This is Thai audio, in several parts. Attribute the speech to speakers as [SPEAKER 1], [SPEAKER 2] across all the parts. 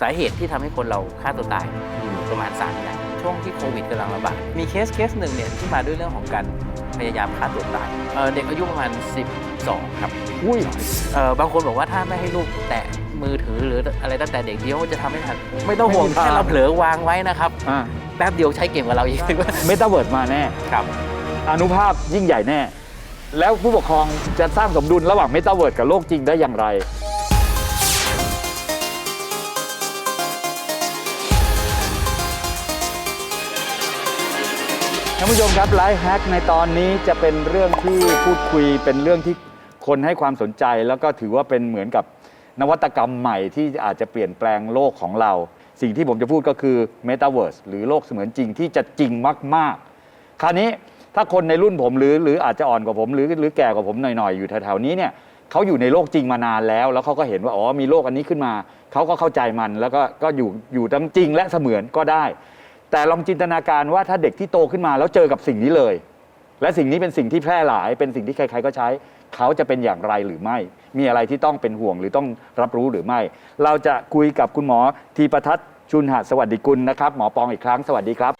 [SPEAKER 1] สาเหตุที่ทำให้คนเราฆ่าตัวตายอยู่ประมาณ3อย่างช่วงที่โควิดกำลังระบาดมีเคสเคสหนึ่งเนี่ยที่มาด้วยเรื่องของการพยายามฆ่าตัวตายเอ่อเด็กอายุประมาณ 12 ครับ
[SPEAKER 2] อุ้ย
[SPEAKER 1] เอ่อบางคนบอกว่าถ้าไม่ให้ลูกแตะมือถือหรืออะไรตั้งแต่เด็กเดียวจะทำให้ทันไม่ต้องห่วง
[SPEAKER 2] ไม่มีทาง
[SPEAKER 1] แค่เราเผลอวางไว้นะครับ
[SPEAKER 2] อ่า
[SPEAKER 1] แป๊บเดียวใช้เก่งกว่าเราอีก
[SPEAKER 2] เมตาเวิร์ดมาแน่
[SPEAKER 1] ครับ
[SPEAKER 2] อนุภาพยิ่งใหญ่แน่ แล้วผู้ปกครองจะสร้างสมดุลระหว่างเมตาเวิร์ดกับโลกจริงได้อย่างไร ท่านผู้ชมครับไลฟ์แฮกในตอนนี้จะเป็นเรื่องที่พูดคุยเป็นเรื่องที่คนให้ความสนใจ แล้วก็ถือว่าเป็นเหมือนกับนวัตกรรมใหม่ที่อาจจะเปลี่ยนแปลงโลกของเรา สิ่งที่ผมจะพูดก็คือ Metaverse หรือโลกเสมือนจริงที่จะจริงมาก ๆ คราวนี้ถ้าคนในรุ่นผมหรือหรืออาจจะอ่อนกว่าผมหรือหรือแก่กว่าผมหน่อย ๆ อยู่แถวๆนี้เนี่ยเขาอยู่ในโลกจริงมานานแล้ว แล้วเขาก็เห็นว่าอ๋อมีโลกอันนี้ขึ้นมา เขาก็เข้าใจมันแล้วก็ก็อยู่อยู่ทั้งจริงและเสมือนก็ได้ แต่ลองจินตนาการว่าถ้าเด็กที่โตขึ้นมาแล้วเจอกับสิ่งนี้เลย และสิ่งนี้เป็นสิ่งที่แพร่หลาย เป็นสิ่งที่ใครๆก็ใช้ เขาจะเป็นอย่างไรหรือไม่ มีอะไรที่ต้องเป็นห่วงหรือต้องรับรู้หรือไม่ เราจะคุยกับคุณหมอทีประทัศน์ชุนหสวัสดิกุลนะครับหมอปองอีกครั้งสวัสดีครับ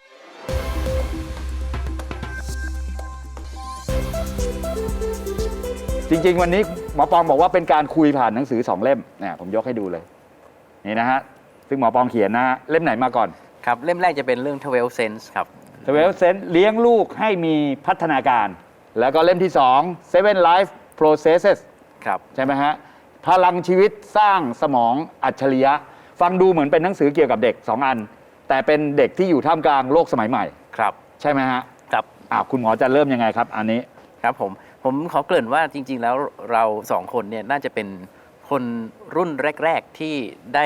[SPEAKER 2] จริงๆ วันนี้หมอปองบอกว่าเป็นการคุยผ่านหนังสือสองเล่มเนี่ยผมยกให้ดูเลยนี่นะฮะซึ่งหมอปองเขียนนะฮะเล่มไหนมาก่อน
[SPEAKER 1] ครับเล่มแรกจะเป็นเรื่อง 12 Sense ครับ
[SPEAKER 2] เ w เวลเซนเลี้ยงลูกให้มีพัฒนาการ แล้วก็เล่มที่2 Seven Life Processes
[SPEAKER 1] ครับ
[SPEAKER 2] ใช่ไหมฮะ พลังชีวิตสร้างสมองอัจฉริยะ ฟังดูเหมือนเป็นหนังสือเกี่ยวกับเด็ก 2 อัน แต่เป็นเด็กที่อยู่ท่ามกลางโลกสมัยใหม่
[SPEAKER 1] ครับ
[SPEAKER 2] ใช่ไหมฮะ
[SPEAKER 1] ครับ
[SPEAKER 2] อ่าคุณหมอจะเริ่มยังไงครับ อันนี้
[SPEAKER 1] ครับผม ผมขอเกริ่นว่าจริง ๆ แล้วเราสองคนเนี่ยน่าจะเป็นคนรุ่นแรก ๆ ที่ได้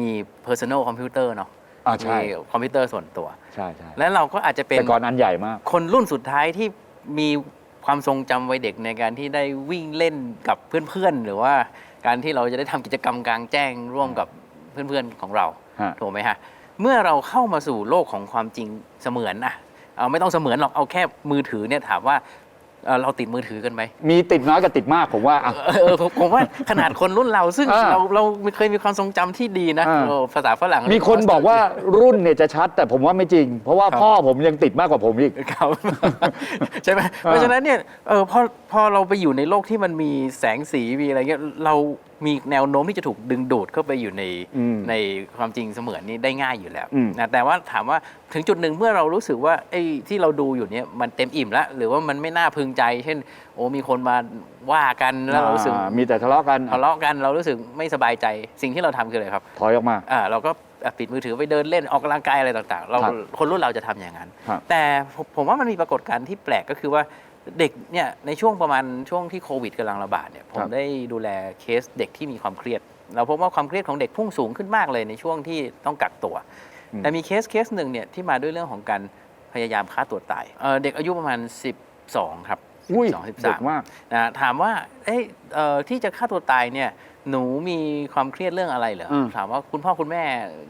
[SPEAKER 1] มี personal computer เนาะ
[SPEAKER 2] อ่าใช่
[SPEAKER 1] มีคอมพิวเตอร์ส่วนตัว
[SPEAKER 2] ใช่ใช่
[SPEAKER 1] และเราก็อาจจะเป็น
[SPEAKER 2] แต่ก่อนอันใหญ่มาก
[SPEAKER 1] คนรุ่นสุดท้ายที่มีความทรงจำวัยเด็กในการที่ได้วิ่งเล่นกับเพื่อนๆ หรือว่าการที่เราจะได้ทำกิจกรรมกลางแจ้งร่วมกับเพื่อนๆของเรา
[SPEAKER 2] ฮะ
[SPEAKER 1] ถูกไหมฮะ เมื่อเราเข้ามาสู่โลกของความจริงเสมือนอะเอาไม่ต้องเสมือนหรอก เอาแค่มือถือเนี่ยถามว่า เอ่อเราติดมือถือกันไหม
[SPEAKER 2] มีติดน้อยกับติดมากผมว่าอะ
[SPEAKER 1] เออเออผมผมว่าขนาดคนรุ่นเราซึ่ง
[SPEAKER 2] อ่า
[SPEAKER 1] เราเราเคยมีความทรงจำที่ดีนะ
[SPEAKER 2] อ่า
[SPEAKER 1] โอ้ภาษาฝรั่ง
[SPEAKER 2] มีคนบอกว่ารุ่นเนี่ยจะชัด แต่ผมว่าไม่จริง เพราะว่า
[SPEAKER 1] ครับ
[SPEAKER 2] พ่อผมยังติดมากกว่าผมอีก
[SPEAKER 1] ครับ ใช่ไหมเพราะฉะนั้นเนี่ยเออพอพอเราไปอยู่ในโลกที่มันมีแสงสีมีอะไรเงี้ยเรา มีแนวโน้มที่จะถูกดึงดูดเข้าไปอยู่ใน
[SPEAKER 2] อืม
[SPEAKER 1] ในความจริงเสมือนนี้ได้ง่ายอยู่แล้ว
[SPEAKER 2] อืม
[SPEAKER 1] นะแต่ว่าถามว่าถึงจุดหนึ่งเมื่อเรารู้สึกว่าไอ้ที่เราดูอยู่เนี่ยมันเต็มอิ่มแล้ว หรือว่ามันไม่น่าพึงใจ เช่น โอ้มีคนมาว่ากันแล้วเรารู้สึก
[SPEAKER 2] อ่ามีแต่ทะเลาะกัน
[SPEAKER 1] ทะเลาะกันเรารู้สึกไม่สบายใจสิ่งที่เราทำคืออะไรครับ
[SPEAKER 2] ถอยออกมา
[SPEAKER 1] อ่าเราก็ปิดมือถือไปเดินเล่นออกกำลังกายอะไรต่างๆ เรา
[SPEAKER 2] ครับ
[SPEAKER 1] คนรุ่นเราจะทำอย่างนั้น
[SPEAKER 2] ครับ
[SPEAKER 1] แต่ผมผมว่ามันมีปรากฏการณ์ที่แปลกก็คือว่า เด็กเนี่ยในช่วงประมาณช่วงที่โควิดกำลังระบาดเนี่ยผมได้ดูแลเคสเด็กที่มีความเครียด เราพบว่าความเครียดของเด็กพุ่งสูงขึ้นมากเลยในช่วงที่ต้องกักตัว
[SPEAKER 2] อืม
[SPEAKER 1] แต่มีเคสเคสหนึ่งเนี่ยที่มาด้วยเรื่องของการพยายามฆ่าตัวตายเอ่อเด็กอายุประมาณ 12 ครับ
[SPEAKER 2] อุ้ย
[SPEAKER 1] 12 13
[SPEAKER 2] เด็กมาก
[SPEAKER 1] นะถามว่าเอ้ยเอ่อที่จะฆ่าตัวตายเนี่ย หนูมีความเครียดเรื่องอะไรเหรออ
[SPEAKER 2] ม
[SPEAKER 1] ถามว่าคุณพ่อคุณแม่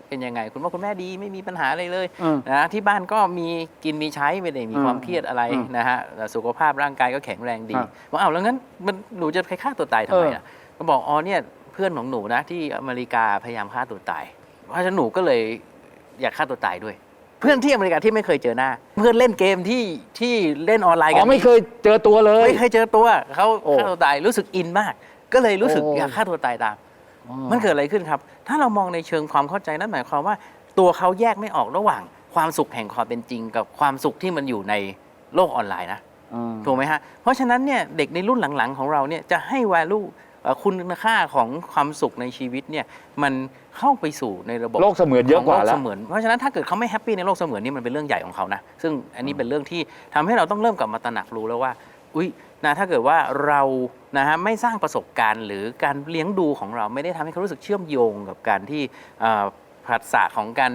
[SPEAKER 1] เป็นยังไง คุณพ่อคุณแม่ดีไม่มีปัญหาอะไรเลย
[SPEAKER 2] อืม
[SPEAKER 1] นะที่บ้านก็มีกินมีใช้ไม่ได้มี
[SPEAKER 2] อืม
[SPEAKER 1] ความเครียดอะไร
[SPEAKER 2] อืม
[SPEAKER 1] นะฮะแต่สุขภาพร่างกายก็แข็งแรงดี
[SPEAKER 2] ครับ
[SPEAKER 1] ว่าอ้าวแล้วงั้นมันหนูจะไปฆ่าตัวตายทำไม
[SPEAKER 2] เออ
[SPEAKER 1] อะก็บอกอ๋อเนี่ยเพื่อนของหนูนะที่อเมริกาพยายามฆ่าตัวตาย เพราะฉะนั้นหนูก็เลยอยากฆ่าตัวตายด้วย เพื่อนที่อเมริกาที่ไม่เคยเจอหน้า เพื่อนเล่นเกมที่ที่เล่นออนไลน์
[SPEAKER 2] อ๋
[SPEAKER 1] กั
[SPEAKER 2] อนไม่เคยเจอตัวเลย
[SPEAKER 1] ไม่เคยเจอตัวเขา
[SPEAKER 2] โอ้
[SPEAKER 1] ฆ่าตัวตายรู้สึกอินมาก ก็เลยรู้สึก
[SPEAKER 2] โอ้
[SPEAKER 1] อยากฆ่าตัวตายตาม มันเกิดอะไรขึ้นครับ ถ้าเรามองในเชิงความเข้าใจนั่นหมายความว่า ตัวเขาแยกไม่ออกระหว่างความสุขแห่งความเป็นจริง กับความสุขที่มันอยู่ในโลกออนไลน์นะ
[SPEAKER 2] อืม
[SPEAKER 1] ถูกไหมฮะเพราะฉะนั้นเนี่ยเด็กในรุ่นหลังๆ ของเราเนี่ยจะให้ value เอ่อคุณค่าของความสุขในชีวิตเนี่ยมันเข้าไปสู่ในระบบ
[SPEAKER 2] โลกเสมือนเยอะกว่า
[SPEAKER 1] ขงโล
[SPEAKER 2] แล้ว
[SPEAKER 1] เสมือนเพราะฉะนั้นถ้าเกิดเขาไม่แฮปปี้ในโลกเสมือนนี่มันเป็นเรื่องใหญ่ของเขานะซึ่งอันนี้เป็นเรื่องที่ทำให้เราต้องเริ่มกลับมาตระหนักรู้แล้วว่า อุ้ย นะถ้าเกิดว่าเรานะฮะไม่สร้างประสบการณ์หรือการเลี้ยงดูของเราไม่ได้ทำให้เขารู้สึกเชื่อมโยงกับการที่ผัสสะของการ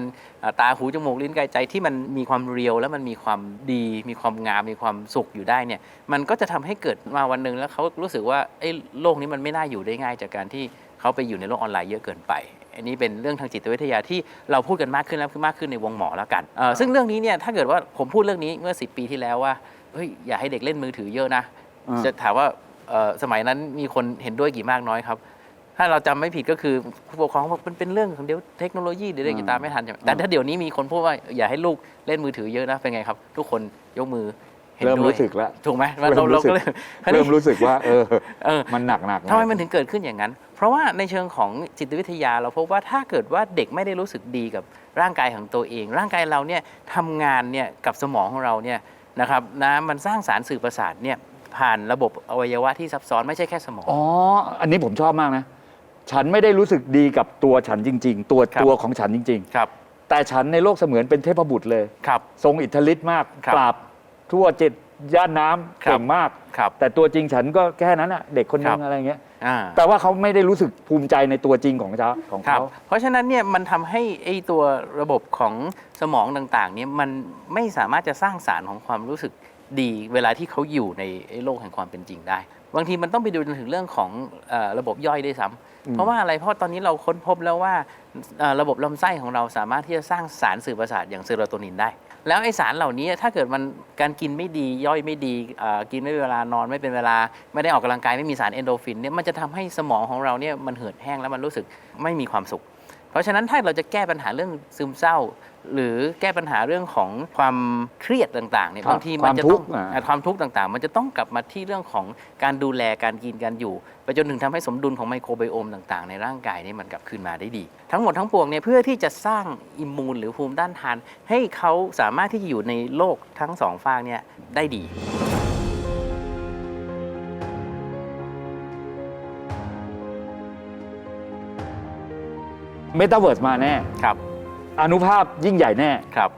[SPEAKER 1] ตาหูจมูกลิ้นกายใจที่มันมีความเรียว แล้วมันมีความดี มีความงามมีความสุขอยู่ได้เนี่ยมันก็จะทำให้เกิดมาวันหนึ่งแล้วเขารู้สึกว่าไอ้โลกนี้มันไม่น่าอยู่ได้ง่ายจากการที่เขาไปอยู่ในโลกออนไลน์เยอะเกินไปอันนี้เป็นเรื่องทางจิตวิทยาที่เราพูดกันมากขึ้นแล้วมากขึ้นในวงหมอแล้วกันซึ่งเรื่องนี้เนี่ยถ้าเกิดว่าผมพูดเรื่องนี้เมื่อ 10 ปีที่แล้วว่าเฮ้ยอย่าให้เด็กเล่นมือถือเยอะนะ
[SPEAKER 2] อ่า
[SPEAKER 1] จะถามว่าเอ่อสมัยนั้นมีคนเห็นด้วยกี่มากน้อยครับ ถ้าเราจำไม่ผิดก็คือผู้ปกครองบอกมันเป็นเรื่องของเดี๋ยวเทคโนโลยีเดี๋ยวเด็กจะตามไม่ทันใช่ไหมแต่ถ้าเดี๋ยวนี้มีคนพูดว่าอย่าให้ลูกเล่นมือถือเยอะนะเป็นไงครับ ทุกคนยกมือเห็น
[SPEAKER 2] เริ่ม
[SPEAKER 1] ด้วย
[SPEAKER 2] รู้สึกแล้ว
[SPEAKER 1] ถูกไหมว่า
[SPEAKER 2] เริ่
[SPEAKER 1] เรา
[SPEAKER 2] ม
[SPEAKER 1] เรา
[SPEAKER 2] รู้สึก
[SPEAKER 1] ก็เลย
[SPEAKER 2] เริ่มรู้สึกว่า เออ
[SPEAKER 1] เออ
[SPEAKER 2] มันหนักหนักๆ
[SPEAKER 1] ทำไมมันถึงเกิดขึ้นอย่างนั้น เพราะว่าในเชิงของจิตวิทยาเราพบว่าถ้าเกิดว่าเด็กไม่ได้รู้สึกดีกับร่างกายของตัวเอง ร่างกายเราเนี่ยทำงานเนี่ยกับสมองของเราเนี่ยนะครับนะมันสร้างสารสื่อประสาทเนี่ย ผ่านระบบอวัยวะที่ซับซ้อนไม่ใช่แค่สมอง
[SPEAKER 2] อ๋อ อันนี้ผมชอบมากนะ ฉันไม่ได้รู้สึกดีกับตัวฉันจริง ๆ ตัว
[SPEAKER 1] ครับ
[SPEAKER 2] ตัวของฉันจริง
[SPEAKER 1] ครับ
[SPEAKER 2] ๆ แต่ฉันในโลกเสมือนเป็นเทพบุตรเลย
[SPEAKER 1] ครับ
[SPEAKER 2] ทรงอิทธิฤทธิ์มาก
[SPEAKER 1] ครับ
[SPEAKER 2] ปราบทั่วเจ็ดย่านน้ำ
[SPEAKER 1] ครับ
[SPEAKER 2] เก่งมาก
[SPEAKER 1] ครับ
[SPEAKER 2] แต่ตัวจริงฉันก็แค่นั้นอะเด็กคนนึ
[SPEAKER 1] ครั
[SPEAKER 2] ง
[SPEAKER 1] บ
[SPEAKER 2] อะไรเงี้ย
[SPEAKER 1] อ่า
[SPEAKER 2] แปลว่าเขาไม่ได้รู้สึกภูมิใจในตัวจริงของเขาของ
[SPEAKER 1] ครับ
[SPEAKER 2] เขา
[SPEAKER 1] เพราะฉะนั้นเนี่ยมันทำให้ไอ้ตัวระบบของสมองต่างๆเนี่ยมันไม่สามารถจะสร้างสารของความรู้สึก ดีเวลาที่เขาอยู่ในไอ้โลกแห่งความเป็นจริงได้ บางทีมันต้องไปดูจนถึงเรื่องของเอ่อระบบย่อยด้วยซ้ำ
[SPEAKER 2] อืม
[SPEAKER 1] เพราะว่าอะไรเพราะตอนนี้เราค้นพบแล้วว่าเอ่อระบบลำไส้ของเราสามารถที่จะสร้างสารสื่อประสาทอย่างเซโรโทนินได้ แล้วไอสารเหล่านี้ถ้าเกิดมันการกินไม่ดีย่อยไม่ดีเอ่อกินไม่เป็นเวลานอนไม่เป็นเวลา ไม่ได้ออกกำลังกายไม่มีสารเอนโดรฟินเนี่ยมันจะทำให้สมองของเราเนี่ยมันเหือดแห้งแล้วมันรู้สึกไม่มีความสุขเพ ราะฉะนั้นถ้าเราจะแก้ปัญหาเรื่องซึมเศร้า หรือแก้ปัญหาเรื่องของความเครียดต่างๆเนี่ย
[SPEAKER 2] ครับ
[SPEAKER 1] บางทีมันจะ
[SPEAKER 2] ความทุ
[SPEAKER 1] ต้อง
[SPEAKER 2] กข์อะ
[SPEAKER 1] อะความทุกข์ต่างๆ มันจะต้องกลับมาที่เรื่องของการดูแลการกินการอยู่ไปจนถึงทำให้สมดุลของไมโครไบโอมต่างๆ ในร่างกายนี่มันกลับคืนมาได้ดี ทั้งหมดทั้งปวงเนี่ยเพื่อที่จะสร้างอิมมูนหรือภูมิต้านทาน ให้เขาสามารถที่จะอยู่ในโลกทั้งสองฝากเนี่ยได้ดี
[SPEAKER 2] เมตาเวิร์สมาแน่
[SPEAKER 1] ครับ
[SPEAKER 2] อนุภาพยิ่งใหญ่แน่
[SPEAKER 1] ครับ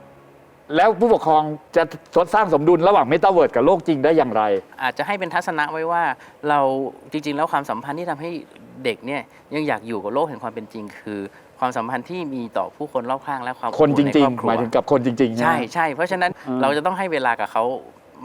[SPEAKER 2] แล้วผู้ปกครองจะทดสร้างสมดุลระหว่างเมตาเวิร์สกับโลกจริงได้อย่างไร
[SPEAKER 1] อาจจะให้เป็นทัศนะไว้ว่าเราจริง ๆ แล้วความสัมพันธ์ที่ทำให้เด็กเนี่ยยังอยากอยู่กับโลกแห่งความเป็นจริง คือความสัมพันธ์ที่มีต่อผู้คนรอบข้างและความ
[SPEAKER 2] คนจ
[SPEAKER 1] อบอุ่
[SPEAKER 2] ริง
[SPEAKER 1] ใคอบค
[SPEAKER 2] ๆหมายถึงกับคนจริงๆ
[SPEAKER 1] ใช่
[SPEAKER 2] ไหม
[SPEAKER 1] ใช่เพราะฉะนั้น
[SPEAKER 2] อืม
[SPEAKER 1] เราจะต้องให้เวลากับเขา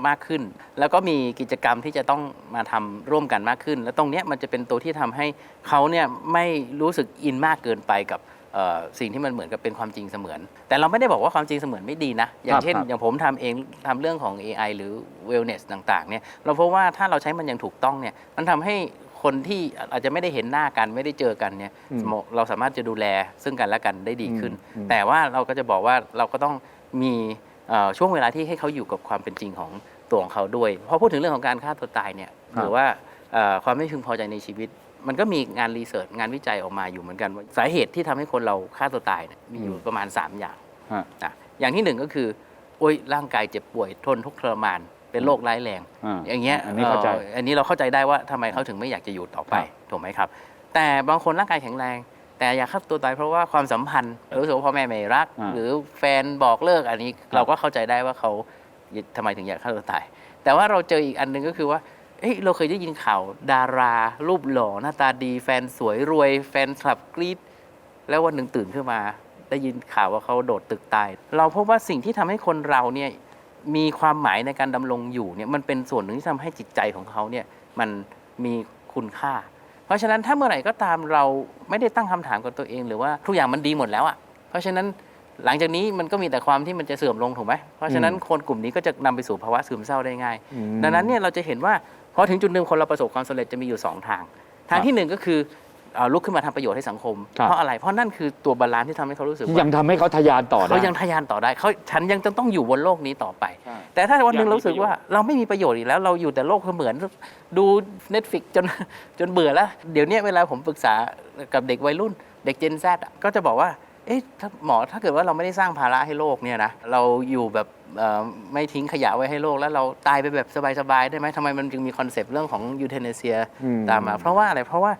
[SPEAKER 1] มากขึ้น แล้วก็มีกิจกรรมที่จะต้องมาทำร่วมกันมากขึ้น แล้วตรงเนี้ยมันจะเป็นตัวที่ทำให้เขาเนี่ยไม่รู้สึกอินมากเกินไปกับเอ่อสิ่งที่มันเหมือนกับเป็นความจริงเสมือน แต่เราไม่ได้บอกว่าความจริงเสมือนไม่ดีนะ อย่างเช่น
[SPEAKER 2] ครับ
[SPEAKER 1] อย่างผมทำเองทำเรื่องของ AI หรือ wellness ต่างๆเนี่ยเราพบว่าถ้าเราใช้มันอย่างถูกต้องเนี่ยมันทำให้คนที่อาจจะไม่ได้เห็นหน้ากันไม่ได้เจอกันเนี่ย
[SPEAKER 2] อืม
[SPEAKER 1] สมองเราสามารถจะดูแลซึ่งกันและกันได้ดีขึ้น
[SPEAKER 2] อืม
[SPEAKER 1] แต่ว่าเราก็จะบอกว่าเราก็ต้องมีเอ่อ ช่วงเวลาที่ให้เขาอยู่กับความเป็นจริงของตัวของเขาด้วยพอพูดถึงเรื่องของการฆ่าตัวตายเนี่ยหรือว่าเอ่อความไม่พึงพอใจในชีวิต มันก็มีงานรีเสิร์ชงานวิจัยออกมาอยู่เหมือนกันว่าสาเหตุที่ทำให้คนเราฆ่าตัวตายเนี่ยมีอยู่ประมาณ 3 อย่าง
[SPEAKER 2] ฮะ
[SPEAKER 1] นะอย่างที่หนึ่งก็คือโอ้ยร่างกายเจ็บป่วยทนทุกข์ทรมานเป็นโรคร้ายแรง
[SPEAKER 2] อ่า
[SPEAKER 1] อย่างเงี้ย
[SPEAKER 2] อันนี้เข้าใจ
[SPEAKER 1] อ่ออันนี้เราเข้าใจได้ว่าทำไมเขาถึงไม่อยากจะอยู่ต่อไป
[SPEAKER 2] ครับ
[SPEAKER 1] ถูกไหมครับ แต่บางคนร่างกายแข็งแรง แต่อยากฆ่าตัวตายเพราะว่าความสัมพันธ์รู้สึกว่าพ่อแม่ไม่รัก
[SPEAKER 2] อ่า
[SPEAKER 1] หรือแฟนบอกเลิกอันนี้เราก็เข้าใจได้ว่าเขาทำไมถึงอยากฆ่าตัวตาย แต่ว่าเราเจออีกอันหนึ่งก็คือว่าเอ้ยเราเคยได้ยินข่าวดารา รูปหล่อหน้าตาดี แฟนสวยรวย แฟนคลับกรี๊ดแล้ววันหนึ่งตื่นขึ้นมา ได้ยินข่าวว่าเขาโดดตึกตาย เราพบว่าสิ่งที่ทำให้คนเราเนี่ยมีความหมายในการดำรงอยู่เนี่ยมันเป็นส่วนหนึ่งที่ทำให้จิตใจของเขาเนี่ยมันมีคุณค่าเพ ราะฉะนั้นถ้าเมื่อไหร่ก็ตามเราไม่ได้ตั้งคำถามกับตัวเอง หรือว่าทุกอย่างมันดีหมดแล้วอะเพราะฉะนั้นหลังจากนี้มันก็มีแต่ความที่มันจะเสื่อมลงถูกไหมเพราะฉะนั้นคนกลุ่มนี้ก็จะนำไปสู่ภาวะซึมเศร้าได้ง่าย
[SPEAKER 2] อืม
[SPEAKER 1] ดังนั้นเนี่ยเราจะเห็นว่าพอถึงจุดหนึ่งคนเราประสบความสำเร็จจะมีอยู่ 2 ทาง ทางที่หนึ่งก็คือ เอ่อลุกขึ้นมาทำประโยชน์ให้สังคม
[SPEAKER 2] ครับ
[SPEAKER 1] เพราะอะไรเพราะนั่นคือตัวบาลานซ์ที่ทำให้เขารู้สึก
[SPEAKER 2] ที่
[SPEAKER 1] ว่า
[SPEAKER 2] ยังทำให้เขาทะยานต่อได้
[SPEAKER 1] เขายังทะยานต่อได้เขาฉันยังจะต้องอยู่บนโลกนี้ต่อไป
[SPEAKER 2] ใช่
[SPEAKER 1] แต่ถ้าวันหนึ่ง
[SPEAKER 2] อย่างมี
[SPEAKER 1] เรารู้สึกว่าเราไม่มีประโยชน์อีกแล้ว เราอยู่แต่โลกเสมือนดู Netflix จน จนเบื่อแล้ว เดี๋ยวเนี้ยเวลาผมปรึกษากับเด็กวัยรุ่น เด็ก Gen Z อะก็จะบอกว่า เอ๊ะถ้าหมอถ้าเกิดว่าเราไม่ได้สร้างภาระให้โลกเนี่ยนะเราอยู่แบบเอ่อไม่ทิ้งขยะไว้ให้โลก แล้วเราตายไปแบบสบาย ๆ ได้ไหมทำไมมันจึงมีคอนเซปต์เรื่องของยูเทเนเซีย
[SPEAKER 2] อืม
[SPEAKER 1] ตามมา เพราะว่าอะไรเพราะว่า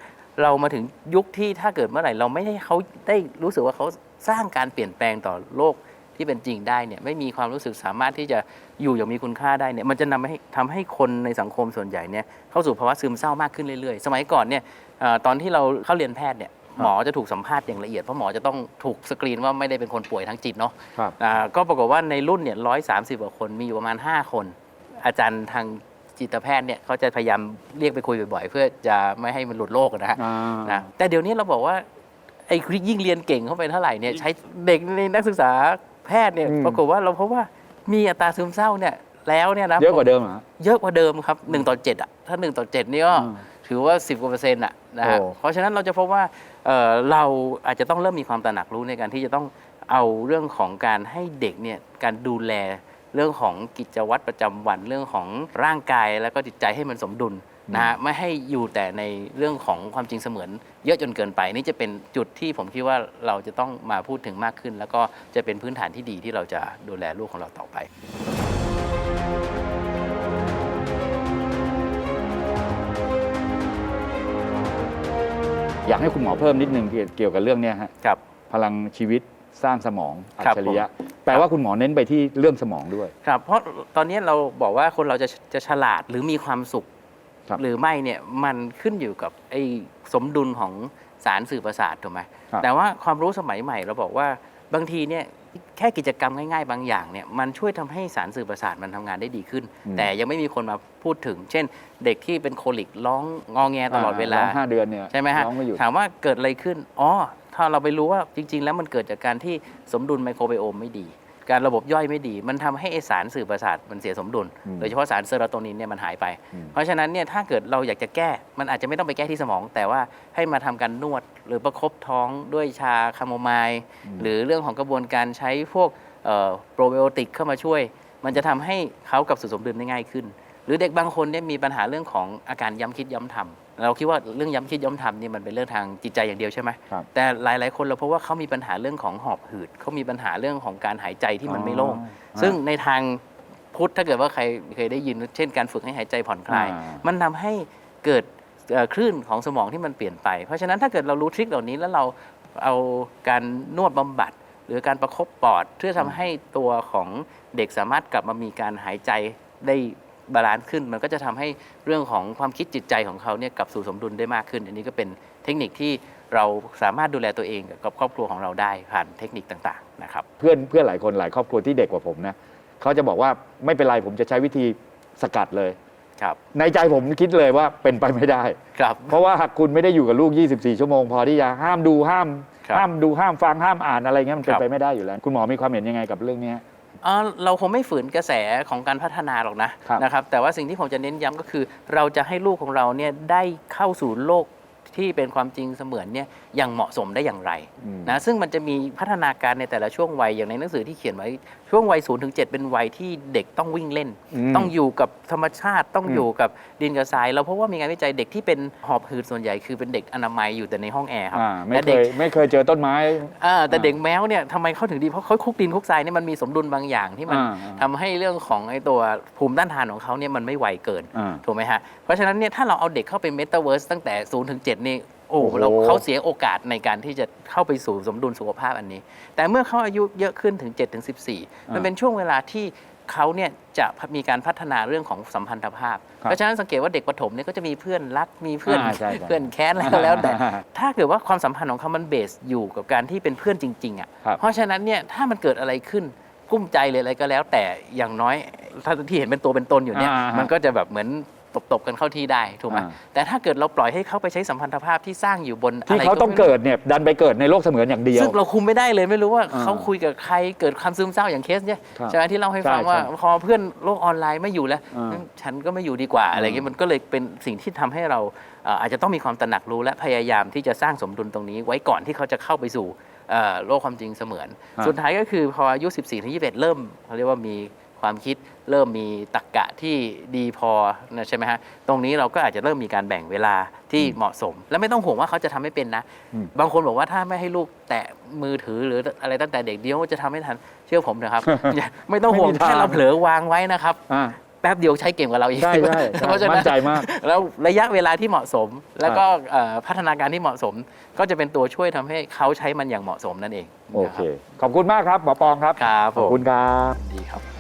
[SPEAKER 1] เรามาถึงยุคที่ถ้าเกิดเมื่อไหร่ เราไม่ให้เขาได้รู้สึกว่าเขาสร้างการเปลี่ยนแปลงต่อโลกที่เป็นจริงได้เนี่ยไม่มีความรู้สึกสามารถที่จะอยู่อย่างมีคุณค่าได้เนี่ยมันจะนำให้ทำให้คนในสังคมส่วนใหญ่เนี่ยเข้าสู่ภาวะซึมเศร้ามากขึ้นเรื่อยๆ สมัยก่อนเนี่ยเอ่อตอนที่เราเข้าเรียนแพทย์เนี่ยหมอจะถูกสัมภาษณ์อย่างละเอียดเพราะหมอจะต้องถูกสกรีนว่าไม่ได้เป็นคนป่วยทางจิตเนาะ
[SPEAKER 2] ครับ
[SPEAKER 1] อ่าก็ปรากฏว่าในรุ่นเนี่ยร้อยสามสิบกว่าคนมีอยู่ประมาณ 5 คน อาจารย์ทาง จิตแพทย์เนี่ยเขาจะพยายามเรียกไปคุยบ่อยๆ เพื่อจะไม่ให้มันหลุดโลกอะนะฮะ
[SPEAKER 2] อ่า
[SPEAKER 1] นะแต่เดี๋ยวนี้เราบอกว่าไอ้ยิ่งเรียนเก่งเข้าไปเท่าไหร่เนี่ยใช้เด็กในนักศึกษาแพทย์เนี่ย
[SPEAKER 2] อืม
[SPEAKER 1] ปรากฏว่าเราพบว่ามีอัตราซึมเศร้าเนี่ยแล้วเนี่ยนะ
[SPEAKER 2] เยอะกว่าเดิมเหรอ
[SPEAKER 1] เยอะกว่าเดิมครับ1ต่อ7อะถ้า1ต่อ7นี่ก็
[SPEAKER 2] อืม
[SPEAKER 1] ถือว่า 10กว่าเปอร์เซ็นต์อะนะฮะ
[SPEAKER 2] โอ้
[SPEAKER 1] เพราะฉะนั้นเราจะพบว่าเอ่อเราอาจจะต้องเริ่มมีความตระหนักรู้ในการที่จะต้องเอาเรื่องของการให้เด็กเนี่ยการดูแล เรื่องของกิจวัตรประจำวันเรื่องของร่างกายแล้วก็จิตใจให้มันสมดุลนะฮะไม่ให้อยู่แต่ในเรื่องของความจริงเสมือน เยอะจนเกินไป นี่จะเป็นจุดที่ผมคิดว่าเราจะต้องมาพูดถึงมากขึ้น แล้วก็จะเป็นพื้นฐานที่ดีที่เราจะดูแลลูกของเราต่อไป
[SPEAKER 2] อยากให้คุณหมอเพิ่มนิดนึงเกี่ยวกับเรื่องเนี้ยฮะ
[SPEAKER 1] ครับ
[SPEAKER 2] พลังชีวิต สร้างสมองอัจ
[SPEAKER 1] ครับ
[SPEAKER 2] ฉริยะแปลว่าคุณหมอเน้นไปที่เรื่องสมองด้วย
[SPEAKER 1] ครับ เพราะตอนนี้เราบอกว่าคนเราจะจะฉลาดหรือมีความสุข
[SPEAKER 2] ครับ
[SPEAKER 1] หรือไม่เนี่ยมันขึ้นอยู่กับไอ้สมดุลของสารสื่อประสาทถูกไหม
[SPEAKER 2] ครับ
[SPEAKER 1] แต่ว่าความรู้สมัยใหม่เราบอกว่าบางทีเนี่ยแค่กิจกรรมง่ายๆ บางอย่างเนี่ยมันช่วยทำให้สารสื่อประสาทมันทำงานได้ดีขึ้น แต่ยังไม่มีคนมาพูดถึง เช่น เด็กที่เป็นโคลิกร้องงอแงตลอดเวลา
[SPEAKER 2] ร้องห้าเดือนเนี่ย
[SPEAKER 1] ใช่ไหมฮะ
[SPEAKER 2] ร้องไม่หยุด
[SPEAKER 1] ถามว่าเกิดอะไรขึ้นอ๋อ ถ้าเราไปรู้ว่าจริง ๆ แล้วมันเกิดจากการที่สมดุลไมโครไบโอมไม่ดี การระบบย่อยไม่ดี มันทำให้ไอสารสื่อประสาทมันเสียสมดุล
[SPEAKER 2] อืม
[SPEAKER 1] โดยเฉพาะสารเซโรโทนินเนี่ยมันหายไป
[SPEAKER 2] อืม
[SPEAKER 1] เพราะฉะนั้นเนี่ยถ้าเกิดเราอยากจะแก้ มันอาจจะไม่ต้องไปแก้ที่สมอง แต่ว่าให้มาทำการนวด หรือประคบท้องด้วยชาคาโมไมล์หรือเรื่องของกระบวนการใช้พวกโปรไบโอติกเข้ามาช่วย มันจะทำให้เขากลับสู่สมดุลได้ง่ายขึ้น หรือเด็กบางคนเนี่ยมีปัญหาเรื่องของอาการย้ำคิดย้ำทำ เราคิดว่าเรื่องย้ำคิดย้ำทำนี่มันเป็นเรื่องทางจิตใจอย่างเดียวใช่ไหม
[SPEAKER 2] ครับ
[SPEAKER 1] แต่หลาย ๆ คนเราพบว่าเขามีปัญหาเรื่องของหอบหืดเขามีปัญหาเรื่องของการหายใจที่มันไม่โล่ง
[SPEAKER 2] อ๋อ
[SPEAKER 1] ซึ่งในทางพุทธถ้าเกิดว่าใครเคยได้ยิน เช่นการฝึกให้หายใจผ่อนคลาย
[SPEAKER 2] อ่า
[SPEAKER 1] มันทำให้เกิดเอ่อคลื่นของสมองที่มันเปลี่ยนไป เพราะฉะนั้นถ้าเกิดเรารู้ทริคเหล่านี้แล้วเราเอาการนวดบำบัด หรือการประคบปอด เพื่อทำให้ตัวของเด็กสามารถกลับมามีการหายใจได้ บาลานซ์ขึ้น มันก็จะทำให้เรื่องของความคิดจิตใจของเขาเนี่ยกลับสู่สมดุลได้มากขึ้น อันนี้ก็เป็นเทคนิคที่เราสามารถดูแลตัวเองกับครอบครัวของเราได้ผ่านเทคนิคต่างๆนะครับ
[SPEAKER 2] เพื่อนเพื่อนหลายคนหลายครอบครัวที่เด็กกว่าผมนะเขาจะบอกว่าไม่เป็นไรผมจะใช้วิธีสกัดเลย
[SPEAKER 1] ครับ
[SPEAKER 2] ในใจผมคิดเลยว่าเป็นไปไม่ได้
[SPEAKER 1] ครับ
[SPEAKER 2] เพราะว่าคุณไม่ได้อยู่กับลูก 24 ชั่วโมง พอที่จะห้ามดูห้าม
[SPEAKER 1] ครับ
[SPEAKER 2] ห้ามดูห้ามฟังห้ามอ่านอะไรเงี้ยมันเป็น
[SPEAKER 1] ครับ
[SPEAKER 2] ไปไม่ได้อยู่แล้ว คุณหมอมีความเห็นยังไงกับเรื่องเนี้ย
[SPEAKER 1] เอ่อเราคงไม่ฝืนกระแสของการพัฒนาหรอกนะครับ นะครับ แต่ว่าสิ่งที่ผมจะเน้นย้ำก็คือ เราจะให้ลูกของเราเนี่ยได้เข้าสู่โลกที่เป็นความจริงเสมือนเนี่ยอย่างเหมาะสมได้อย่างไร
[SPEAKER 2] อืม
[SPEAKER 1] นะซึ่งมันจะมีพัฒนาการในแต่ละช่วงวัยอย่างในหนังสือที่เขียนไว้ ช่วงวัย0ูนถึงเเป็นวัยที่เด็กต้องวิ่งเล่น
[SPEAKER 2] ม
[SPEAKER 1] ต้องอยู่กับธรรมชาติต้อง
[SPEAKER 2] อืม
[SPEAKER 1] อยู่กับดินกับทรายเราเพราะว่ามีงานวิจัยเด็กที่เป็นหอบหืดส่วนใหญ่คือเป็นเด็กอนามัยอยู่แต่ในห้องแอร์ครับ
[SPEAKER 2] อ่าไม่
[SPEAKER 1] และ
[SPEAKER 2] เค
[SPEAKER 1] เด็ก
[SPEAKER 2] ยไม่เคยเจอต้นไม้
[SPEAKER 1] อ่าแต่
[SPEAKER 2] อ่า
[SPEAKER 1] เด็กแมวเนี่ยทำไมเขาถึงดีเพราะเขาคุกดินคุกทรายเนี่ยมันมีสมดุลบางอย่างที่มัน
[SPEAKER 2] อ่าอ่า
[SPEAKER 1] ทำให้เรื่องของไอ้ตัวภูมิต้านทานของเขาเนี่ยมันไม่ไวเกิน
[SPEAKER 2] อ่า
[SPEAKER 1] ถูกไหมฮะเพราะฉะนั้นเนี่ยถ้าเราเอาเด็กเข้าไปเมตาเวิร์สตั้งแต่0ถึง7นี่ โอ้
[SPEAKER 2] โอ้โห
[SPEAKER 1] เราเขาเสียโอกาสในการที่จะเข้าไปสู่สมดุลสุขภาพอันนี้ แต่เมื่อเขาอายุเยอะขึ้นถึง7ถึง14 มันเป็นช่วงเวลาที่เขาเนี่ยจะมีการพัฒนาเรื่องของสัมพันธภาพ
[SPEAKER 2] ครับ
[SPEAKER 1] เพราะฉะนั้นสังเกตว่าเด็กประถมเนี่ยก็จะมีเพื่อนรักมีเพื่อน
[SPEAKER 2] อ่าใช่ใช่
[SPEAKER 1] เพื่อนแค้นอะไรก็แล้วแต่ ถ้าเกิดว่าความสัมพันธ์ของเขามันเบสอยู่กับการที่เป็นเพื่อนจริงๆอะ
[SPEAKER 2] ครับ
[SPEAKER 1] เพราะฉะนั้นเนี่ยถ้ามันเกิดอะไรขึ้นกุ้มใจเลยอะไรก็แล้ว แต่อย่างน้อยถ้าที่เห็นเป็นตัวเป็นตนอยู่เนี่ย
[SPEAKER 2] อ่าฮะ
[SPEAKER 1] มันก็จะแบบเหมือน ตบๆกันเข้าที่ได้ถูกไหม
[SPEAKER 2] อ่า
[SPEAKER 1] แต่ถ้าเกิดเราปล่อยให้เขาไปใช้สัมพันธภาพที่สร้างอยู่บน
[SPEAKER 2] ที่ะ
[SPEAKER 1] ไร
[SPEAKER 2] เขาต้อง
[SPEAKER 1] ไม่รู้
[SPEAKER 2] เกิดเนี่ยดันไปเกิดในโลกเสมือนอย่างเดียว
[SPEAKER 1] ซึ่งเราคุมไม่ได้เลยไม่รู้ว่า
[SPEAKER 2] อ่า
[SPEAKER 1] เขาคุยกับใครเกิดความซึมเศร้าอย่างเคสเนี่ย
[SPEAKER 2] ครับ
[SPEAKER 1] ใช่ไหมที่เล่าให้ฟัง
[SPEAKER 2] ใช่
[SPEAKER 1] ว่า
[SPEAKER 2] ใช่
[SPEAKER 1] พอเพื่อนโลกออนไลน์ไม่อยู่แล้ว
[SPEAKER 2] อ่า
[SPEAKER 1] ฉันก็ไม่อยู่ดีกว่าอะไรเงี้ยมันก็เลยเป็นสิ่งที่ทำให้เราเอ่ออาจจะต้องมีความตระหนักรู้และพยายามที่จะสร้างสมดุลตรงนี้ ไว้ก่อนที่เขาจะเข้าไปสู่เอ่อโลกความจริงเสมือน
[SPEAKER 2] ครับ
[SPEAKER 1] สุดท้ายก็คือพออายุ 14ถึง21 เริ่มเขาเรียกว่ามี ความคิดเริ่มมีตรรกกะที่ดีพอนะใช่ไหมฮะตรงนี้เราก็อาจจะเริ่มมีการแบ่งเวลาที่เหมาะสม และไม่ต้องห่วงว่าเขาจะทำไม่เป็นนะ
[SPEAKER 2] อืม
[SPEAKER 1] บางคนบอกว่าถ้าไม่ให้ลูกแตะมือถือหรืออะไรตั้งแต่เด็กเดียวจะทำไม่ทันเชื่อผมนะครับอย่าไม่ต้องห่วง
[SPEAKER 2] ไม่มีทาง
[SPEAKER 1] แค่เราเผลอวางไว้นะครับ
[SPEAKER 2] อ่า
[SPEAKER 1] แป๊บเดียวใช้เก่งกว่าเราอีก
[SPEAKER 2] ใช่ใช่ใช่
[SPEAKER 1] เพราะฉะ
[SPEAKER 2] มั่
[SPEAKER 1] นั้น
[SPEAKER 2] นใจมาก
[SPEAKER 1] แล้วระยะเวลาที่เหมาะสม แล้วก็เอ่อพัฒนาการที่เหมาะสม ก็จะเป็นตัวช่วยทำให้เขาใช้มันอย่างเหมาะสมนั่นเอง
[SPEAKER 2] โอเค ขอบคุณมากครับหมอปองครับ
[SPEAKER 1] ครับ
[SPEAKER 2] ขอบ
[SPEAKER 1] ผม
[SPEAKER 2] คุณครับ